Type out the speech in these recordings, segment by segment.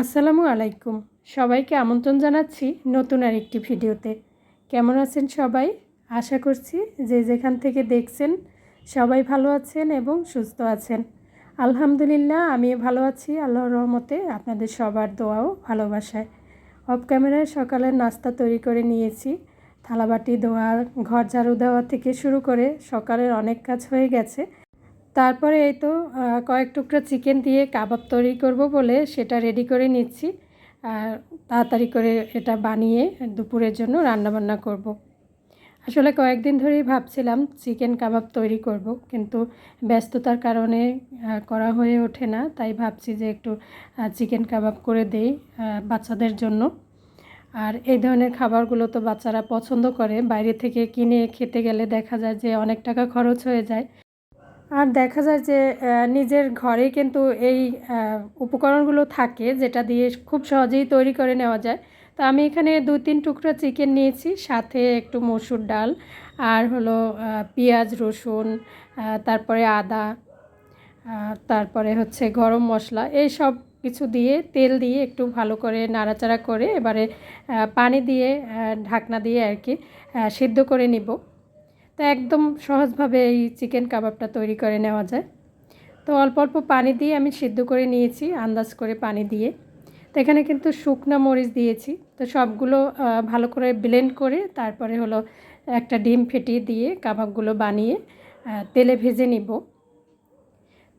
আসসালামু আলাইকুম। সবাইকে আমন্ত্রণ জানাচ্ছি নতুন আরেকটি ভিডিওতে। কেমন আছেন সবাই? আশা করছি যে যেখান থেকে দেখছেন সবাই ভালো আছেন এবং সুস্থ আছেন। আলহামদুলিল্লাহ আমি ভালো আছি। আল্লাহর রহমতে আপনাদের সবার দোয়াও ভালোবাসায়। অফ ক্যামেরায় সকালের নাস্তা তৈরি করে নিয়েছি। থালাবাটি, ধোয়া, ঘর ঝাড়ু দেওয়া থেকে শুরু করে সকালের অনেক কাজ হয়ে গেছে। তারপরে এই তো কয়েক টুকরা চিকেন দিয়ে কাবাব তৈরি করব বলে সেটা রেডি করে নিচ্ছি। আর তাড়াতাড়ি করে এটা বানিয়ে দুপুরের জন্য রান্নাবান্না করব। আসলে কয়েকদিন ধরেই ভাবছিলাম চিকেন কাবাব তৈরি করব, কিন্তু ব্যস্ততার কারণে করা হয়ে ওঠে না। তাই ভাবছি যে একটু চিকেন কাবাব করে দেই বাচ্চাদের জন্য। আর এই ধরনের খাবারগুলো তো বাচ্চারা পছন্দ করে। বাইরে থেকে কিনে খেতে গেলে দেখা যায় যে অনেক টাকা খরচ হয়ে যায়। আর দেখা যায় যে নিজের ঘরে কিন্তু এই উপকরণগুলো থাকে যেটা দিয়ে খুব সহজেই তৈরি করে নেওয়া যায়। তো আমি এখানে দু তিন টুকরো চিকেন নিয়েছি, সাথে একটু মসুর ডাল আর হলো পেঁয়াজ, রসুন তারপরে আদা তারপরে হচ্ছে গরম মশলা। এই সব কিছু দিয়ে তেল দিয়ে একটু ভালো করে নাড়াচাড়া করে এবারে পানি দিয়ে ঢাকনা দিয়ে আর কি সিদ্ধ করে নিব। তো একদম সহজভাবে এই চিকেন কাবাবটা তৈরি করে নেওয়া যায়। তো অল্প অল্প পানি দিয়ে আমি সিদ্ধ করে নিয়েছি, আন্দাজ করে পানি দিয়ে। তো এখানে কিন্তু শুকনা মরিচ দিয়েছি। তো সবগুলো ভালো করে ব্লেন্ড করে তারপরে হলো একটা ডিম ফেটিয়ে দিয়ে কাবাবগুলো বানিয়ে তেলে ভেজে নিব।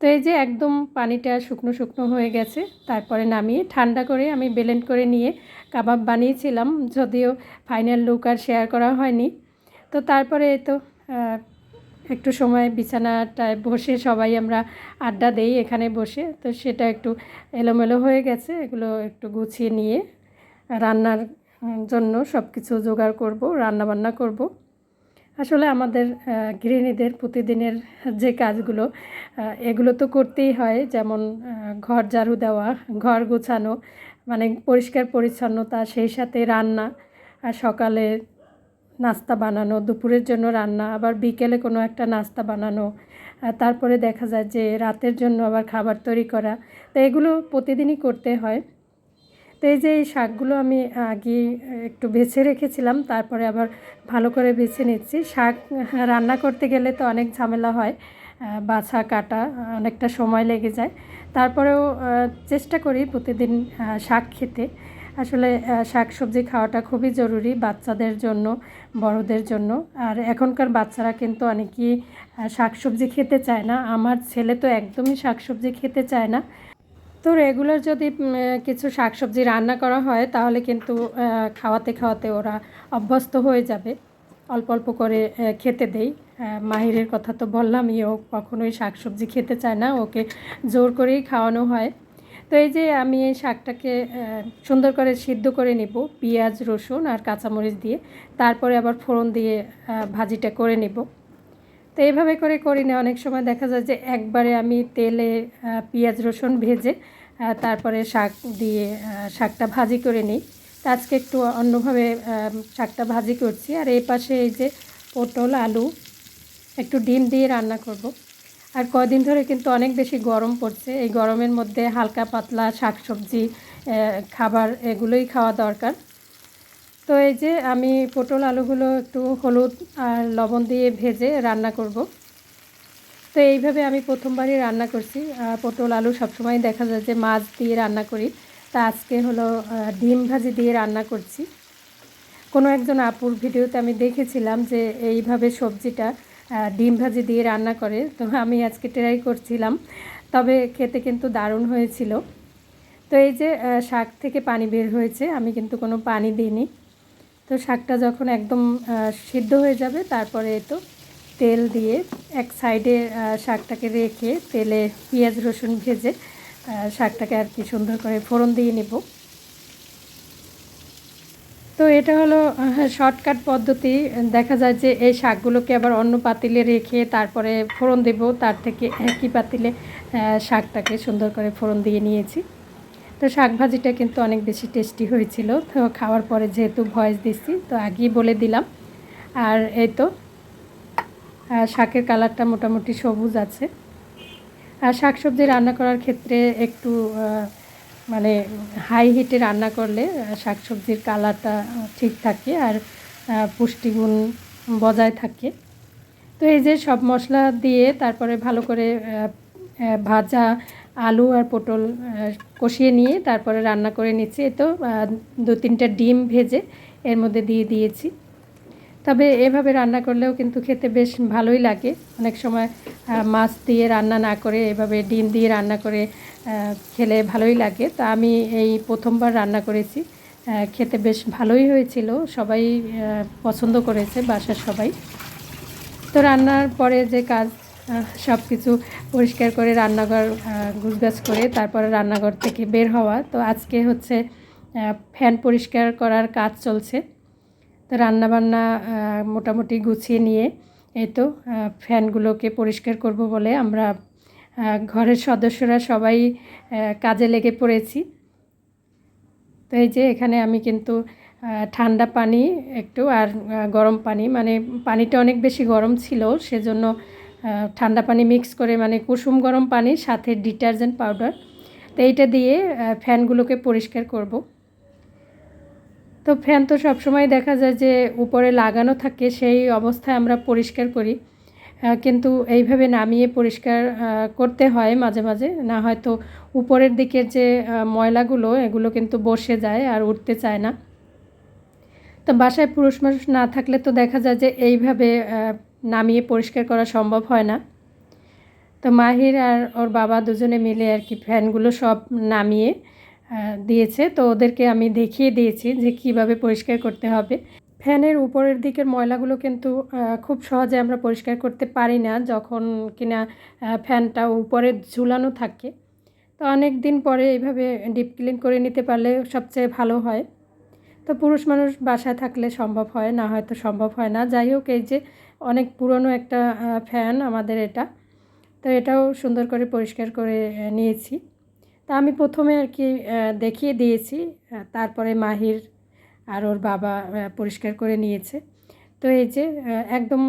তো এই যে একদম পানিটা শুকনো শুকনো হয়ে গেছে, তারপরে নামিয়ে ঠান্ডা করে আমি ব্লেন্ড করে নিয়ে কাবাব বানিয়েছিলাম। যদিও ফাইনাল লুক আর শেয়ার করা হয়নি। তো তারপরে তো একটু সময় বিছানাটায় বসে সবাই আমরা আড্ডা দেই এখানে বসে। তো সেটা একটু এলোমেলো হয়ে গেছে, এগুলো একটু গুছিয়ে নিয়ে রান্নার জন্য সব কিছু জোগাড় করব রান্না বান্না করব। আসলে আমাদের গৃহিণীদের প্রতিদিনের যে কাজগুলো এগুলো তো করতেই হয়। যেমন ঘর ঝাড়ু দেওয়া, ঘর গোছানো মানে পরিষ্কার পরিচ্ছন্নতা, সেই সাথে রান্না, আর সকালে নাস্তা বানানো, দুপুরের জন্য রান্না, আবার বিকেলে কোনো একটা নাস্তা বানানো তারপরে দেখা যায় যে রাতের জন্য আবার খাবার তৈরি করা। তো এগুলো প্রতিদিনই করতে হয়। তো এই যে এই শাকগুলো আমি আগে একটু বেছে রেখেছিলাম, তারপরে আবার ভালো করে বেছে নিচ্ছি। শাক রান্না করতে গেলে তো অনেক ঝামেলা হয় বাছা, কাটা, অনেকটা সময় লেগে যায়। তারপরেও চেষ্টা করি প্রতিদিন শাক খেতে। আসলে শাক সবজি খাওয়াটা খুবই জরুরি বাচ্চাদের জন্য, বড়দের জন্য। আর এখনকার বাচ্চারা কিন্তু অনেকেই শাক সবজি খেতে চায় না। আমার ছেলে তো একদমই শাক সবজি খেতে চায় না। তো রেগুলার যদি কিছু শাকসবজি রান্না করা হয়, তাহলে কিন্তু খাওয়াতে খাওয়াতে ওরা অভ্যস্ত হয়ে যাবে। অল্প অল্প করে খেতে দেই। মাহিরের কথা তো বললামই, ও কখনোই শাকসবজি খেতে চায় না। ওকে জোর করেই খাওয়ানো হয়। তো এই যে আমি এই শাকটাকে সুন্দর করে সিদ্ধ করে নেব, পেঁয়াজ, রসুন আর কাঁচামরিচ দিয়ে। তারপরে আবার ফোড়ন দিয়ে ভাজিটা করে নেব। তো এইভাবে করে করি না, অনেক সময় দেখা যায় যে একবারে আমি তেলে পেঁয়াজ, রসুন ভেজে তারপরে শাক দিয়ে শাকটা ভাজি করে নিই। তো আজকে একটু অন্যভাবে শাকটা ভাজি করছি। আর এই পাশে এই যে পটল, আলু, একটু ডিম দিয়ে রান্না করব। আর কয়দিন ধরে কিন্তু অনেক বেশি গরম পড়ছে। এই গরমের মধ্যে হালকা পাতলা শাকসবজি খাবার এগুলোই খাওয়া দরকার। তো এই যে আমি পটল আলুগুলো একটু হলুদ আর লবণ দিয়ে ভেজে রান্না করব। তো এইভাবে আমি প্রথমবারই রান্না করছি। পটল আলু সবসময় দেখা যায় যে মাছ দিয়ে রান্না করি। তা আজকে হলো ডিম ভাজি দিয়ে রান্না করছি। কোনো একজন আপুর ভিডিওতে আমি দেখেছিলাম যে এইভাবে সবজিটা ডিম ভাজি দিয়ে রান্না করে, তো আমি আজকে ট্রাই করছিলাম, তবে খেতে কিন্তু দারুণ হয়েছিল। তো এই যে শাক থেকে পানি বের হয়েছে, আমি কিন্তু কোনো পানি দিইনি। তো শাকটা যখন একদম সিদ্ধ হয়ে যাবে, তারপরে তো তেল দিয়ে এক সাইডে শাকটাকে রেখে তেলে পেঁয়াজ, রসুন ভেজে শাকটাকে আর কি সুন্দর করে ফোড়ন দিয়ে নেব। তো এটা হলো শর্টকাট পদ্ধতি। দেখা যায় যে এই শাকগুলোকে আবার অন্য পাতিলে রেখে তারপরে ফোড়ন দেব। তার থেকে একই পাতিলে শাকটাকে সুন্দর করে ফোড়ন দিয়ে নিয়েছি। তো শাক ভাজিটা কিন্তু অনেক বেশি টেস্টি হয়েছিল। তো খাওয়ার পরে যেহেতু ভয়েস দিচ্ছি, তো আগেই বলে দিলাম। আর এই তো শাকের কালারটা মোটামুটি সবুজ আছে। আর শাকসবজি রান্না করার ক্ষেত্রে একটু মানে হাই হিটে রান্না করলে শাকসবজির কালারটা ঠিক থাকে আর পুষ্টিগুণ বজায় থাকে। তো এই যে সব মশলা দিয়ে তারপরে ভালো করে ভাজা আলু আর পটল কষিয়ে নিয়ে তারপরে রান্না করে নিচ্ছি। এ তো দু তিনটা ডিম ভেজে এর মধ্যে দিয়ে দিয়েছি। তবে এভাবে রান্না করলেও কিন্তু খেতে বেশ ভালোই লাগে। অনেক সময় মাছ দিয়ে রান্না না করে এভাবে ডিম দিয়ে রান্না করে খেলে ভালোই লাগে। তা আমি এই প্রথমবার রান্না করেছি খেতে বেশ ভালোই হয়েছিল। সবাই পছন্দ করেছে, বাসার সবাই। তো রান্নার পরে যে কাজ সব কিছু পরিষ্কার করে রান্নাঘর গুছগাছ করে তারপরে রান্নাঘর থেকে বের হওয়া। তো আজকে হচ্ছে ফ্যান পরিষ্কার করার কাজ চলছে। তো রান্নাবান্না মোটামুটি গুছিয়ে নিয়ে এই তো ফ্যানগুলোকে পরিষ্কার করব বলে আমরা ঘরের সদস্যরা সবাই কাজে লেগে পড়েছি। তো এই যে এখানে আমি কিন্তু ঠান্ডা পানি একটু আর গরম পানি মানে পানিটা অনেক বেশি গরম ছিল, সেজন্য ঠান্ডা পানি মিক্স করে মানে কুসুম গরম পানি, সাথে ডিটারজেন্ট পাউডার। তো এইটা দিয়ে ফ্যানগুলোকে পরিষ্কার করব। তো ফ্যান তো সবসময় দেখা যায় যে উপরে লাগানো থাকে, সেই অবস্থায় আমরা পরিষ্কার করি। কিন্তু এইভাবে নামিয়ে পরিষ্কার করতে হয় মাঝে মাঝে। না হয়তো উপরের দিকের যে ময়লাগুলো, এগুলো কিন্তু বসে যায় আর উঠতে চায় না। তো বাসায় পুরুষ মানুষ না থাকলে তো দেখা যায় যে এইভাবে নামিয়ে পরিষ্কার করা সম্ভব হয় না। তো মাহির আর ওর বাবা দুজনে মিলে আর কি ফ্যানগুলো সব নামিয়ে দিয়েছে। তো ওদেরকে আমি দেখিয়ে দিয়েছি যে কীভাবে পরিষ্কার করতে হবে। ফ্যানের উপরের দিকের ময়লাগুলো কিন্তু খুব সহজে আমরা পরিষ্কার করতে পারি না যখন কিনা ফ্যানটা উপরে ঝুলানো থাকে। তো অনেক দিন পরে এইভাবে ডিপ ক্লিন করে নিতে পারলে সবচেয়ে ভালো হয়। তো পুরুষ মানুষ বাসায় থাকলে সম্ভব হয়, না হয়তো সম্ভব হয় না। যাই হোক, এই যে অনেক পুরনো একটা ফ্যান আমাদের এটা। তো এটাও সুন্দর করে পরিষ্কার করে নিয়েছি। তা আমি প্রথমে আর কি দেখিয়ে দিয়েছি। তারপরে মাহির আর ওর বাবা পরিষ্কার করে নিয়েছে। তো এই যে একদম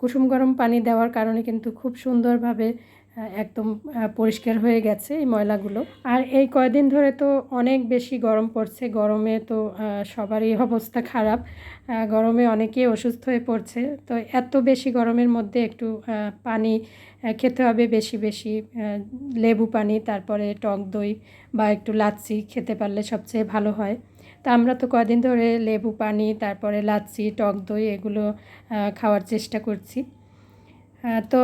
কুসুম গরম পানি দেওয়ার কারণে কিন্তু খুব সুন্দরভাবে একদম পরিষ্কার হয়ে গেছে এই ময়লাগুলো। আর এই কয়দিন ধরে তো অনেক বেশি গরম পড়ছে, গরমে তো সবারই অবস্থা খারাপ। গরমে অনেকেই অসুস্থ হয়ে পড়ছে। তো এত বেশি গরমের মধ্যে একটু পানি খেতে হবে বেশি বেশি লেবু পানি, তারপরে টক দই বা একটু লাচ্ছি খেতে পারলে সবচেয়ে ভালো হয়। তা আমরা তো কদিন ধরে লেবু পানি, তারপরে লাচ্ছি, টক দই এগুলো খাওয়ার চেষ্টা করছি। তো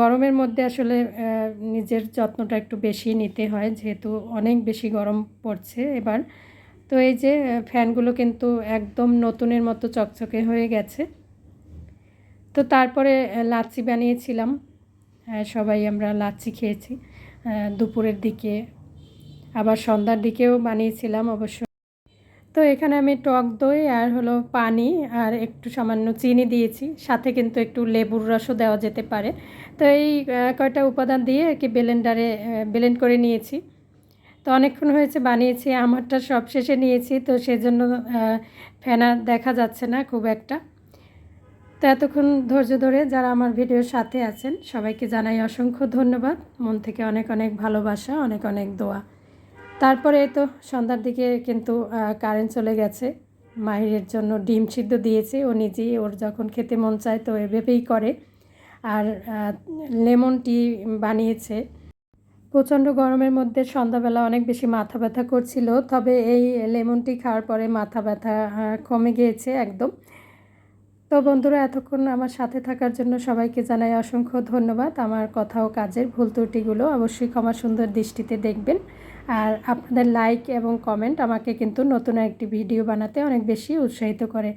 গরমের মধ্যে আসলে নিজের যত্নটা একটু বেশি নিতে হয়, যেহেতু অনেক বেশি গরম পড়ছে এবার। তো এই যে ফ্যানগুলো কিন্তু একদম নতুনের মতো চকচকে হয়ে গেছে। তো তারপরে লাচ্ছি বানিয়েছিলাম। সবাই আমরা লাচ্ছি খেয়েছি দুপুরের দিকে। আবার সন্ধ্যার দিকেও বানিয়েছিলাম, অবশ্য তো এখানে আমি টক দই আর হলো পানি আর একটু সামান্য চিনি দিয়েছি। সাথে কিন্তু একটু লেবুর রসও দেওয়া যেতে পারে। তো এই কয়টা উপাদান দিয়ে আর কি ব্লেন্ডারে ব্লেন্ড করে নিয়েছি। তো অনেকক্ষণ হয়েছে বানিয়েছি, আমারটা সব শেষে নিয়েছি। তো সেজন্য ফেনা দেখা যাচ্ছে না খুব একটা। তো এতক্ষণ ধৈর্য ধরে যারা আমার ভিডিওর সাথে আছেন, সবাইকে জানাই অসংখ্য ধন্যবাদ। মন থেকে অনেক অনেক ভালোবাসা, অনেক অনেক দোয়া। তারপরে তো সন্ধ্যার দিকে কিন্তু কারেন্ট চলে গেছে। মাহিরের জন্য ডিম সিদ্ধ দিয়েছে, ও নিজেই, ওর যখন খেতে মন চায় তো এভাবেই করে। আর লেমন টি বানিয়েছে। প্রচণ্ড গরমের মধ্যে সন্ধ্যাবেলা অনেক বেশি মাথা ব্যথা করছিল, তবে এই লেমন টি খাওয়ার পরে মাথা ব্যথা কমে গিয়েছে একদম। তো বন্ধুরা, এতক্ষণ আমার সাথে থাকার জন্য সবাইকে জানাই অসংখ্য ধন্যবাদ। আমার কথা ও কাজের ভুল ত্রুটিগুলো অবশ্যই ক্ষমা সুন্দর দৃষ্টিতে দেখবেন। আর আপনাদের লাইক এবং কমেন্ট আমাকে কিন্তু নতুন একটি ভিডিও বানাতে অনেক বেশি উৎসাহিত করে।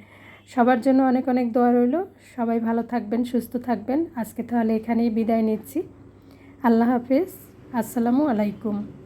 সবার জন্য অনেক অনেক দোয়া রইল। সবাই ভালো থাকবেন, সুস্থ থাকবেন। আজকে তাহলে এখানেই বিদায় নিচ্ছি। আল্লাহ হাফিজ। আসসালামু আলাইকুম।